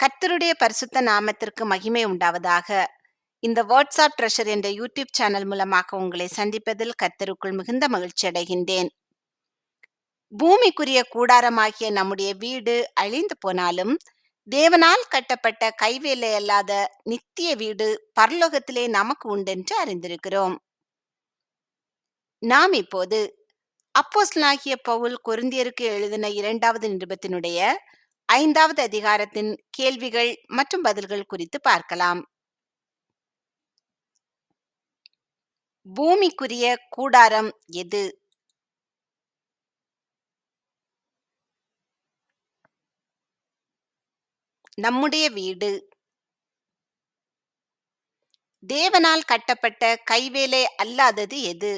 கர்த்தருடைய பரிசுத்த நாமத்திற்கு மகிமை உண்டாவதாக. இந்த வாட்ஸ்அப் ட்ரெஷர் என்ற யூடியூப் சேனல் மூலமாக உங்களை சந்திப்பதில் கர்த்தருக்குள் மிகுந்த மகிழ்ச்சி அடைகின்றேன். பூமிக்குரிய கூடாரமாகிய நம்முடைய வீடு அழிந்து போனாலும் தேவனால் கட்டப்பட்ட கைவேலை அல்லாத நித்திய வீடு பரலோகத்திலே நமக்கு உண்டென்று அறிந்திருக்கிறோம். நாம் இப்போது அப்போஸ்லாகிய பவுல் கொருந்தியருக்கு எழுதின இரண்டாவது நிருபத்தினுடைய ஐந்தாவது அதிகாரத்தின் கேள்விகள் மற்றும் பதில்கள் குறித்து பார்க்கலாம். பூமிக்குரிய கூடாரம் எது? நம்முடைய வீடு. தேவனால் கட்டப்பட்ட கைவேலை அல்லாதது எது?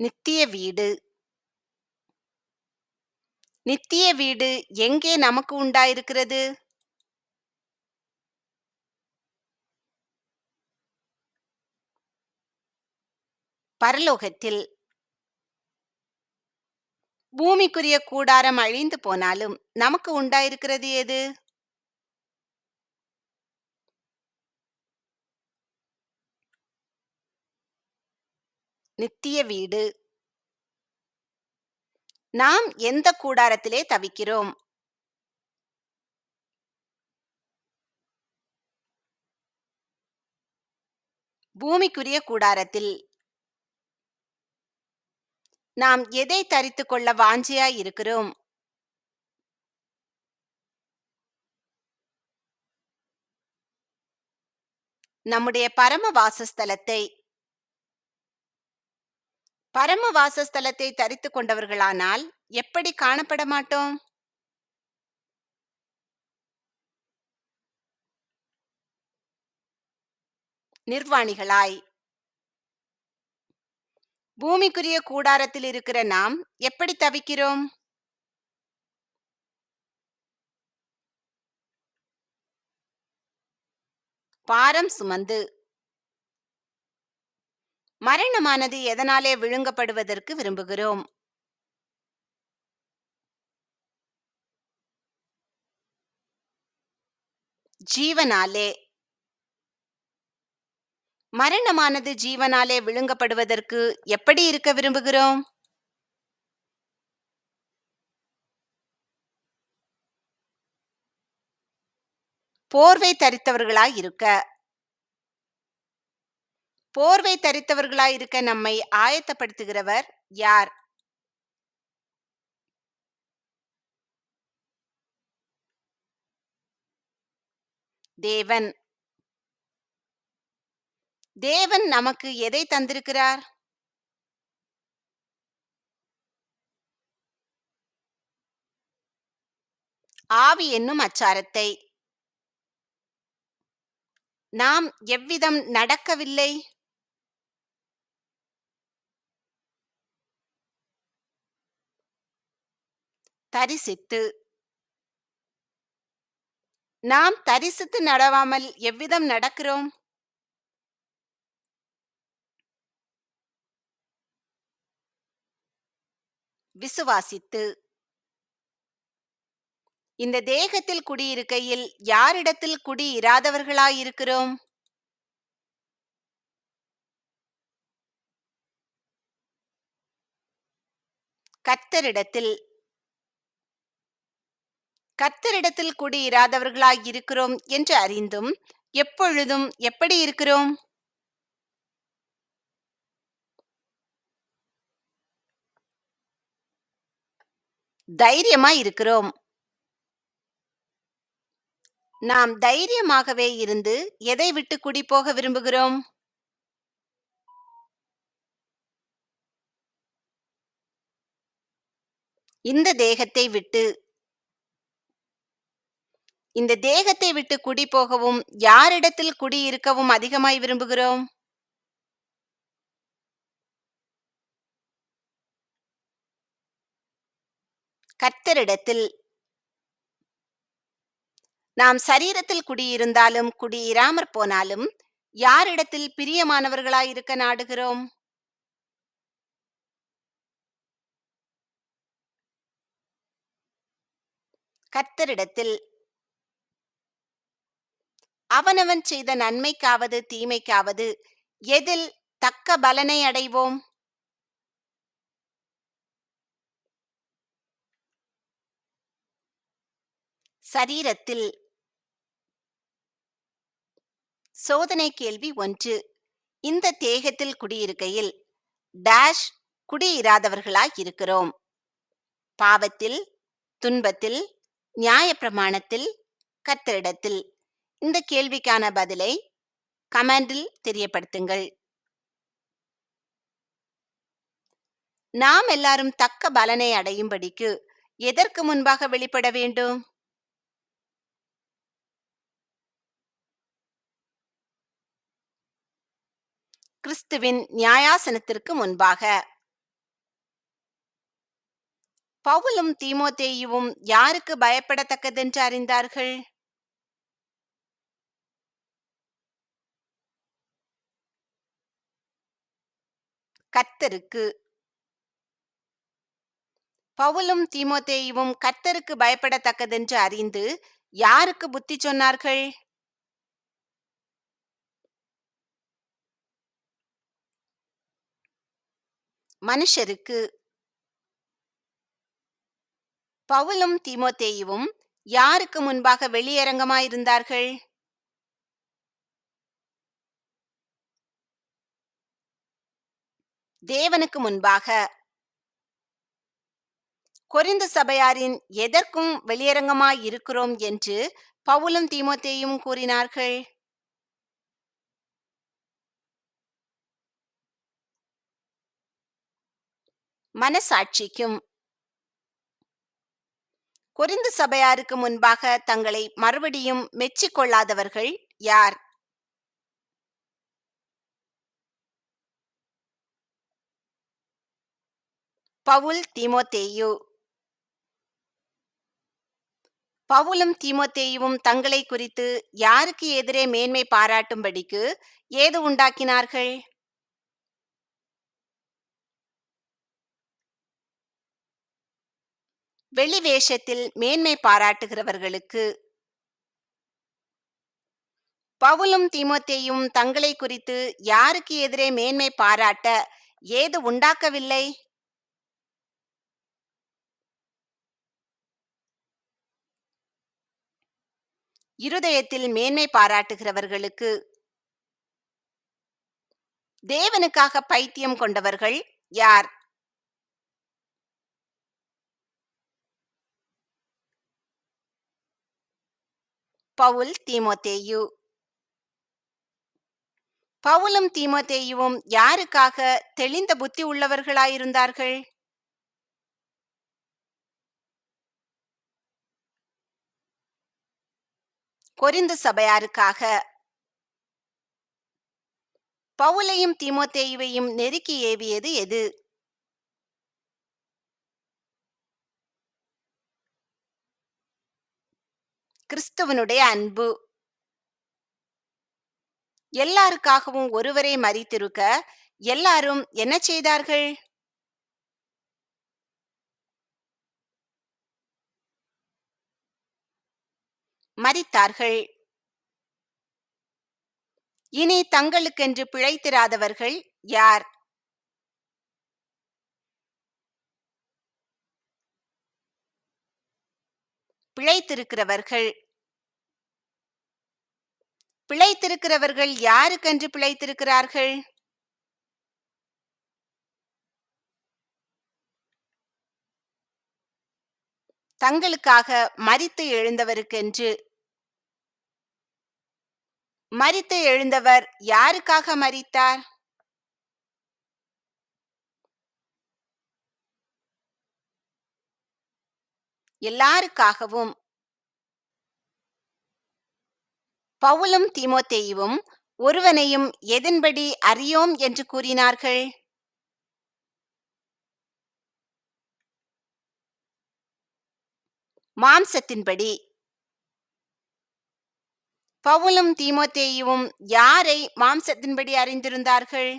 நித்திய வீடு. நித்திய வீடு எங்கே நமக்கு உண்டாயிருக்கிறது? பரலோகத்தில். பூமிக்குரிய கூடாரம் அழிந்து போனாலும் நமக்கு உண்டாயிருக்கிறது எது நித்திய வீடு. நாம் எந்த கூடாரத்திலே தவிக்கிறோம்? பூமிக்குரிய கூடாரத்தில். நாம் எதை தரித்து கொள்ள வாஞ்சியாய் இருக்கிறோம்? நம்முடைய பரம வாசஸ்தலத்தை பரம வாசஸ்தலத்தை தரித்து கொண்டவர்களானால் எப்படி காணப்பட மாட்டோம்? நிர்வாணிகளாய். பூமிக்குரிய கூடாரத்தில் இருக்கிற நாம் எப்படி தவிக்கிறோம்? பாரம் சுமந்து மரணமானது எதனாலே விழுங்கப்படுவதற்கு விரும்புகிறோம்? ஜீவனாலே. மரணமானது ஜீவனாலே விழுங்கப்படுவதற்கு எப்படி இருக்க விரும்புகிறோம்? போர்வை தரித்தவர்களாய் இருக்க. போர்வை தரித்தவர்களாய் இருக்க நம்மை ஆயத்தப்படுத்துகிறவர் யார்? தேவன். தேவன் நமக்கு எதை தந்திருக்கிறார்? ஆவி என்னும் அச்சாரத்தை. நாம் எவ்விதம் நடக்கவில்லை? தரிசித்து நாம் தரிசித்து நடவாமல் எவ்விதம் நடக்கிறோம்? விசுவாசித்து. இந்த தேகத்தில் குடியிருக்கையில் யாரிடத்தில் குடியிராதவர்களாயிருக்கிறோம் கர்த்தரிடத்தில் கர்த்தரிடத்தில் குடியிராதவர்களாய் இருக்கிறோம் என்று அறிந்தும் எப்பொழுதும் எப்படி இருக்கிறோம்? தைரியமா இருக்கிறோம். நாம் தைரியமாகவே இருந்து எதை விட்டு குடி போக விரும்புகிறோம்? இந்த தேகத்தை விட்டு இந்த தேகத்தை விட்டு குடி போகவும் யாரிடத்தில் குடி இருக்கவும் அதிகமாய் விரும்புகிறோம்? கர்த்தரிடத்தில் நாம் சரீரத்தில் குடியிருந்தாலும் குடியிராமற் போனாலும் யாரிடத்தில் பிரியமானவர்களாயிருக்க நாடுகிறோம்? கர்த்தரிடத்தில் அவனவன் செய்த நன்மைக்காவது தீமைக்காவது எதில் தக்க பலனை அடைவோம்? சரீரத்தில் சோதனை கேள்வி ஒன்று. இந்த தேகத்தில் குடியிருக்கையில் டேஷ் குடியிராதவர்களாய் இருக்கிறோம். பாவத்தில் துன்பத்தில் நியாயப்பிரமாணத்தில் கத்தரிடத்தில் இந்த கேள்விக்கான பதிலை கமெண்டில் தெரியப்படுத்துங்கள். நாம் எல்லாரும் தக்க பலனை அடையும்படிக்கு எதற்கு முன்பாக வெளிப்பட வேண்டும்? கிறிஸ்துவின் நியாயாசனத்திற்கு முன்பாக. பவுலும் தீமோத்தேயுவும் யாருக்கு பயப்படத்தக்கதென்று அறிந்தார்கள்? கர்த்தருக்கு பவுலும் தீமோத்தேயுவும் கர்த்தருக்கு பயப்படத்தக்கதென்று அறிந்து யாருக்கு புத்தி சொன்னார்கள்? மனுஷருக்கு. பவுலும் தீமோத்தேயுவும் யாருக்கு முன்பாக வெளியரங்கமாயிருந்தார்கள்? தேவனுக்கு முன்பாக. கொரிந்து சபையாரின் எதற்கும் வெளியரங்கமாய் இருக்கிறோம் என்று பவுலும் தீமோத்தேயும் கூறினார்கள். மனசாட்சிக்கும். கொரிந்து சபையாருக்கு முன்பாக தங்களை மறுபடியும் மெச்சிக்கொள்ளாதவர்கள் யார்? பவுல் தீமோத்தேயு. பவுலும் தீமோத்தேயுவும் தங்களை குறித்து யாருக்கு எதிரே மேன்மை பாராட்டும்படிக்கு ஏது உண்டாக்கினார்கள்? வெளி வேஷத்தில் மேன்மை பாராட்டுகிறவர்களுக்கு. பவுலும் தீமோத்தேயும் தங்களை குறித்து யாருக்கு எதிரே மேன்மை பாராட்ட ஏது உண்டாக்கவில்லை? இருதயத்தில் மேன்மை பாராட்டுகிறவர்களுக்கு தேவனுக்காக பைத்தியம் கொண்டவர்கள் யார்? பவுல் தீமோத்தேயு. பவுலும் தீமோத்தேயுவும் யாருக்காக தெளிந்த புத்தி உள்ளவர்களாயிருந்தார்கள்? கொரிந்து சபையாருக்காக பவுலையும் திமுத்தேயுவையும் நெருக்கி ஏவியது எது? கிறிஸ்துவனுடைய அன்பு. எல்லாருக்காகவும் ஒருவரை மறித்திருக்க எல்லாரும் என்ன செய்தார்கள்? மதித்தார்கள் இனி தங்களுக்கென்று பிழைத்திராதவர்கள் யார்? பிழைத்திருக்கிறவர்கள். பிழைத்திருக்கிறவர்கள் யாருக்கென்று பிழைத்திருக்கிறார்கள்? தங்களுக்காக மரித்து எழுந்தவருக்கென்று மரித்து எழுந்தவர் யாருக்காக மரித்தார் எல்லாருக்காகவும். பவுலும் திமோத்தேயும் ஒருவனையும் எதன்படி அறியோம்? என்று கூறினார்கள். மாம்சத்தின்படி பவுலும் தீமோத்தேயுவும் யாரை மாம்சத்தின்படி அறிந்திருந்தார்கள்?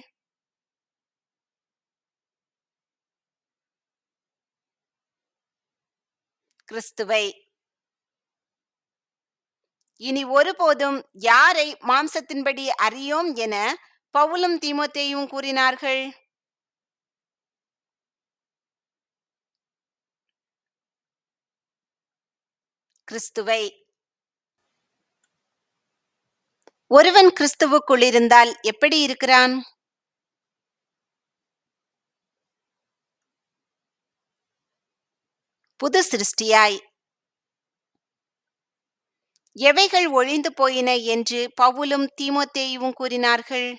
கிறிஸ்துவை. இனி ஒருபோதும் யாரை மாம்சத்தின்படி அறியோம் என பவுலும் தீமோத்தேயும் கூறினார்கள். கிறிஸ்துவை. ஒருவன் கிறிஸ்துவுக்குள் இருந்தால் எப்படி இருக்கிறான்? புது சிருஷ்டியாய். எவைகள் ஒழிந்து போயின என்று பவுலும் தீமோத்தேயும் கூறினார்கள்.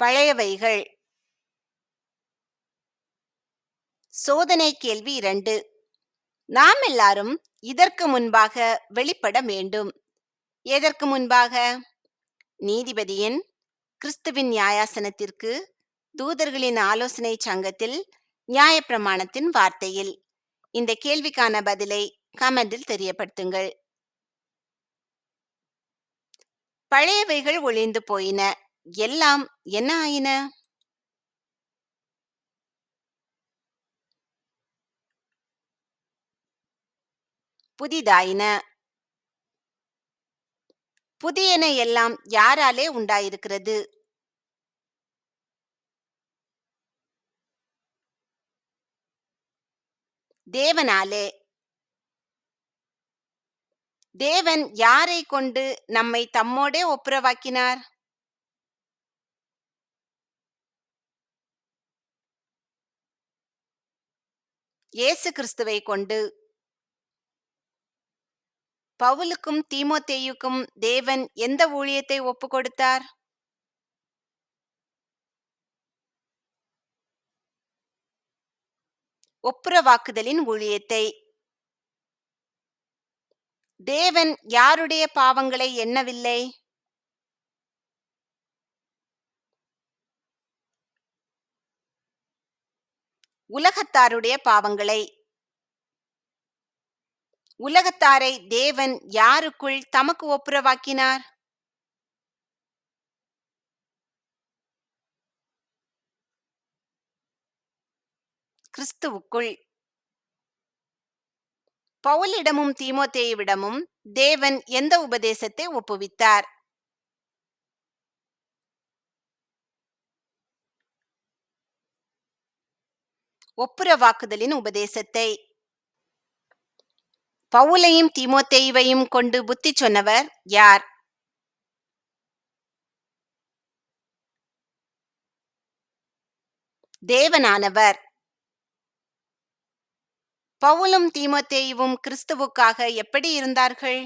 பழையவைகள். சோதனை கேள்வி இரண்டு. நாம் எல்லாரும் இதற்கு முன்பாக வெளிப்பட வேண்டும். எதற்கு முன்பாக? நீதிபதியின் கிறிஸ்துவின் நியாயாசனத்திற்கு தூதர்களின் ஆலோசனை சங்கத்தில் நியாயப்பிரமாணத்தின் வார்த்தையில். இந்த கேள்விக்கான பதிலை கமெண்டில் தெரியப்படுத்துங்கள். பழையவைகள் ஒளிந்து போயின. எல்லாம் என்ன ஆயின? புதிதாயின. புதியன எல்லாம் யாராலே உண்டாயிருக்கிறது? தேவனாலே. தேவன் யாரை கொண்டு நம்மை தம்மோடே ஒப்புரவாக்கினார்? இயேசு கிறிஸ்துவை கொண்டு. பவுலுக்கும் தீமோத்தேயுக்கும் தேவன் எந்த ஊழியத்தை ஒப்பு கொடுத்தார் ஒப்புரவாக்குதலின் ஊழியத்தை. தேவன் யாருடைய பாவங்களை எண்ணவில்லை? உலகத்தாருடைய பாவங்களை உலகத்தாரை தேவன் யாருக்குள் தமக்கு ஒப்புரவாக்கினார்? கிறிஸ்துவுக்குள் பவுலிடமும் தீமோத்தேயுவிடமும் தேவன் எந்த உபதேசத்தை ஒப்புவித்தார்? ஒப்புரவாக்குதலின் உபதேசத்தை பவுலையும் தீமோத்தேயுவையும் கொண்டு புத்தி சொன்னவர் யார்? தேவனானவர். பவுலும் தீமோத்தேயுவும் கிறிஸ்துவுக்காக எப்படி இருந்தார்கள்?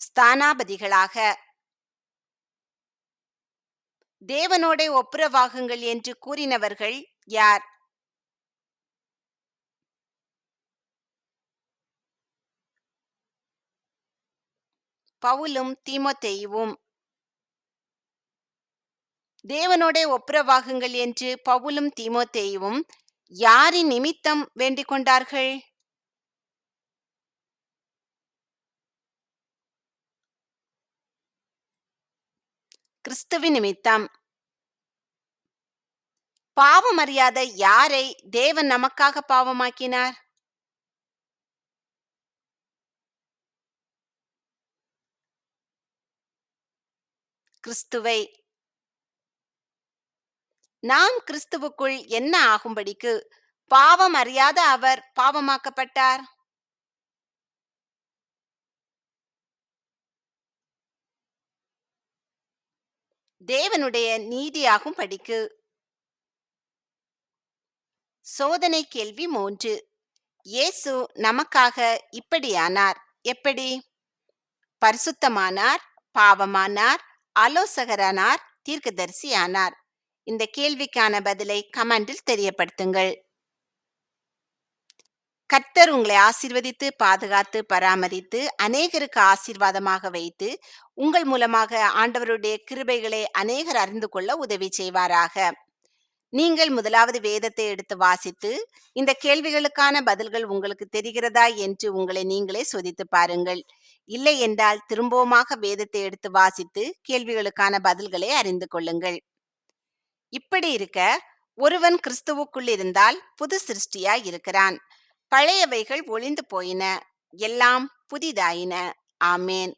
ஸ்தானாபதிகளாக. தேவனோடே ஒப்புரவாகுங்கள் என்று கூறினவர்கள் யார்? பவுலும் தீமோத்தேயுவும். தேவனோடே ஒப்புரவாகுங்கள் என்று பவுலும் தீமோத்தேயுவும் யாரின் நிமித்தம் வேண்டிக் கொண்டார்கள் கிறிஸ்துவின் நிமித்தம். பாவம் அறியாத யாரை தேவன் நமக்காக பாவமாக்கினார்? கிறிஸ்துவை. நாம் கிறிஸ்துவுக்குள் என்ன ஆகும்படிக்கு பாவம் அறியாத அவர் பாவமாக்கப்பட்டார்? தேவனுடைய நீதியாகும் படிக்கு. சோதனை கேள்வி மூன்று. இயேசு நமக்காக இப்படியானார். எப்படி? பரிசுத்தமானார் பாவமானார் ஆலோசகரானார் தீர்க்கதரிசியானார். இந்த கேள்விக்கான பதிலை கமெண்டில் தெரியப்படுத்துங்கள். கர்த்தர் உங்களை ஆசீர்வதித்து பாதுகாத்து பராமரித்து அநேகருக்கு ஆசீர்வாதமாக வைத்து உங்கள் மூலமாக ஆண்டவருடைய கிருபைகளை அநேகர் அறிந்து கொள்ள உதவி செய்வாராக. நீங்கள் முதலாவது வேதத்தை எடுத்து வாசித்து இந்த கேள்விகளுக்கான பதில்கள் உங்களுக்கு தெரிகிறதா என்று உங்களை நீங்களே சோதித்து பாருங்கள். இல்லை என்றால் திரும்பவுமாக வேதத்தை எடுத்து வாசித்து கேள்விகளுக்கான பதில்களை அறிந்து கொள்ளுங்கள். இப்படி இருக்க ஒருவன் கிறிஸ்துவுக்குள் இருந்தால் புது சிருஷ்டியாய் இருக்கிறான். பழையவைகள் ஒளிந்து போயின. எல்லாம் புதிதாயின. ஆமேன்.